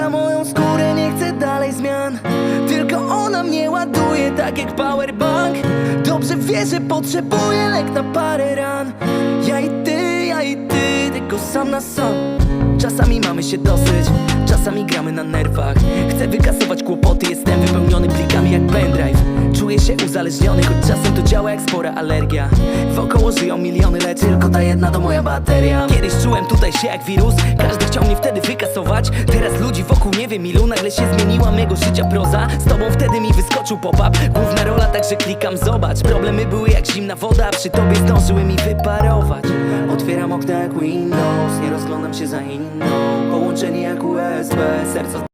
Ściska moją skórę, nie chcę dalej zmian. Tylko ona mnie ładuje, tak jak powerbank. Dobrze wie, że potrzebuję lek na parę ran. Ja i ty, ja i ty, tylko sam na sam. Czasami mamy się dosyć, czasami gramy na nerwach. Chcę wykasować kłopoty, jest Czuję się uzależniony, choć czasem to działa jak spora alergia. Wokoło żyją miliony, lecz tylko ta jedna to moja bateria. Kiedyś czułem tutaj się jak wirus, każdy chciał mnie wtedy wykasować. Teraz ludzi wokół nie wiem ilu, nagle się zmieniła mego życia proza. Z tobą wtedy mi wyskoczył pop-up, główna rola, także klikam zobacz. Problemy były jak zimna woda, przy tobie zdążyły mi wyparować. Otwieram okna jak Windows, nie rozglądam się za inną. Połączenie jak USB, serca